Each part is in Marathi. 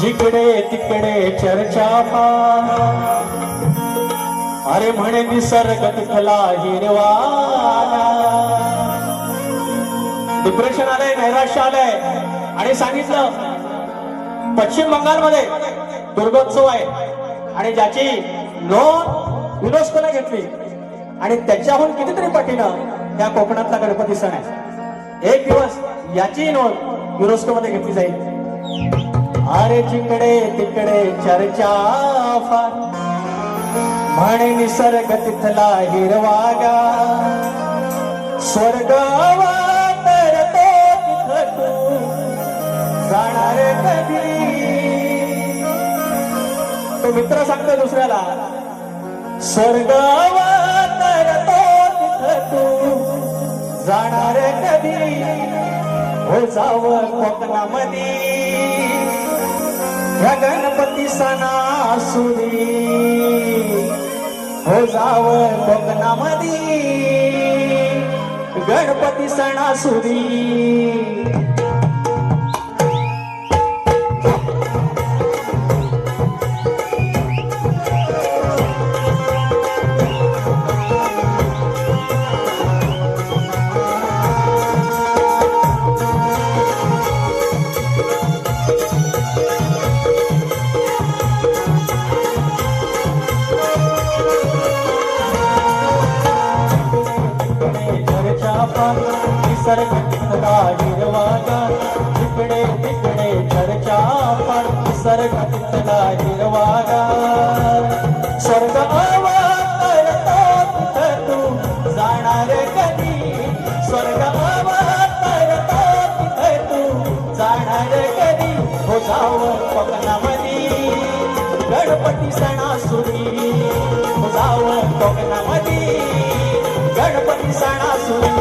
जिकडे तिकडे चर्चा अरे म्हणे निसर्ग तिथला हिरवा डिप्रेशन आलंय नैराश्य आलंय. आणि सांगितलं पश्चिम बंगालमध्ये दुर्गोत्सव आहे. आणि ज्याची नोंद युनेस्कोने घेतली. आणि त्याच्याहून कितीतरी पटीनं त्या कोकणातला गणपती सण आहे. एक दिवस याची नोंद युनेस्को मध्ये घेतली जाईल. अरे जिकडे तिकडे चर्चा फार. म्हणे निसर्ग तिथला हिरवागा. स्वर्गावा तर तो तू जाणार कधी? तो मित्र सांगतो दुसऱ्याला स्वर्गावा तर तो तू जाणार कधी? हो जावं कोकणामध्ये. या गणपती सणासुरी. हो जाव कोकणामधी गणपती सणासुरी. निसर्ग तिथला हिरवागा. तिकडे तिकडे चर्चा पान निसर्ग तिथला हिरवागा. स्वर्ग अवतरतो तिथ तू? जाणार कधी? स्वर्ग अवतरतो तिथ तू? जाणार कधी? हो जाव कोकणामध्ये. गणपती सणासुरी हो जाव कोकणामध्ये. गणपती सणासुरी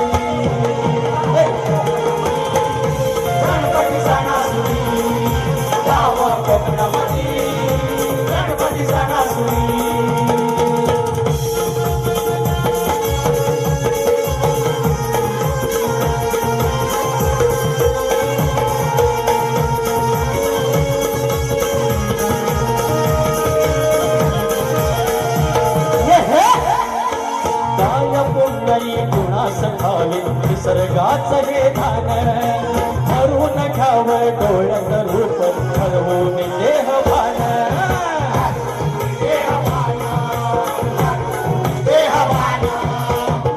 निसर्गाचं हरून घ्यावं डोळ्यात रूप ठरवून देह भान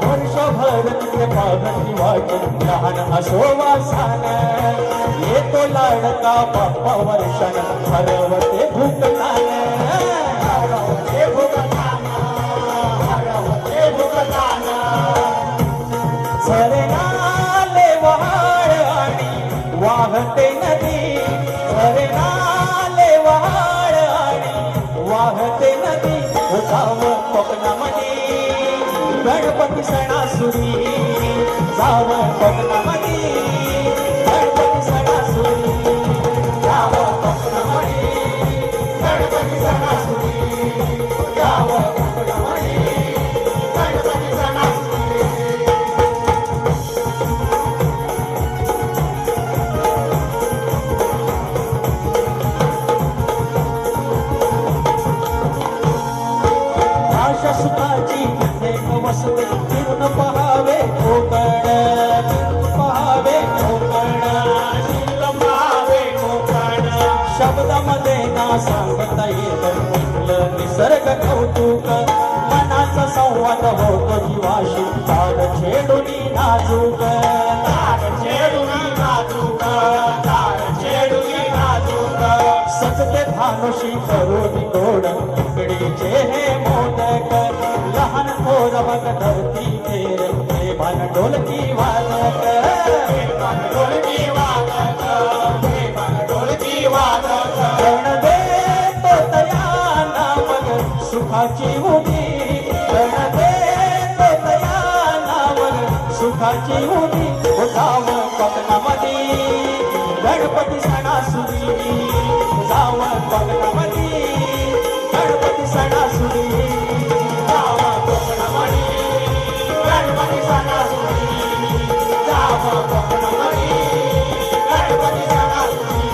वर्षभर तिथे पाहती लहान असो येतो लाडका बाप्पा वर्षान. हरवते भूक गणपती सणासुरी जावं कोकणामध्ये शब्दामध्ये ना सांगता येत निसर्ग कौतुक. मनाचा संवाद होतो जीवाशी ताड छेडुनी नाजूक. ताड छेडुनी नाजूक. ताड छेडुनी नाजूक. सजते भानुशी करोनी गोड इकडीचे हे मोदक. लहान थोर बघ धरती फेर हे भान ढोलकी वादक. हे भान ढोलकी कोकणामध्ये गणपती सणासुरी जाव कोकणामध्ये गणपती सणासुरी जाव कोकणामध्ये गणपती सणासुरी कोकणामध्ये गणपती सणासुरी.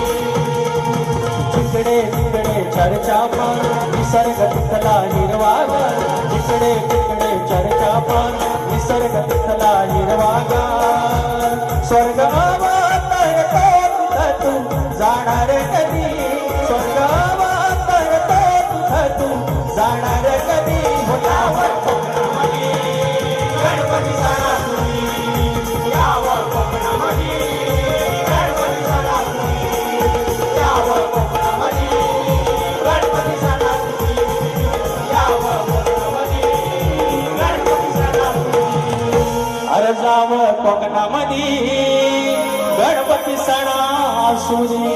चर्चा पण निसर्ग तिथला हिरवागार जिकडे तिकडे चर्चा पण निसर्ग तिथला हिरवागार. स्वर्ग अवतरतो तू जाणार कधी? जावं कोकणामध्ये गणपती सणासुदी.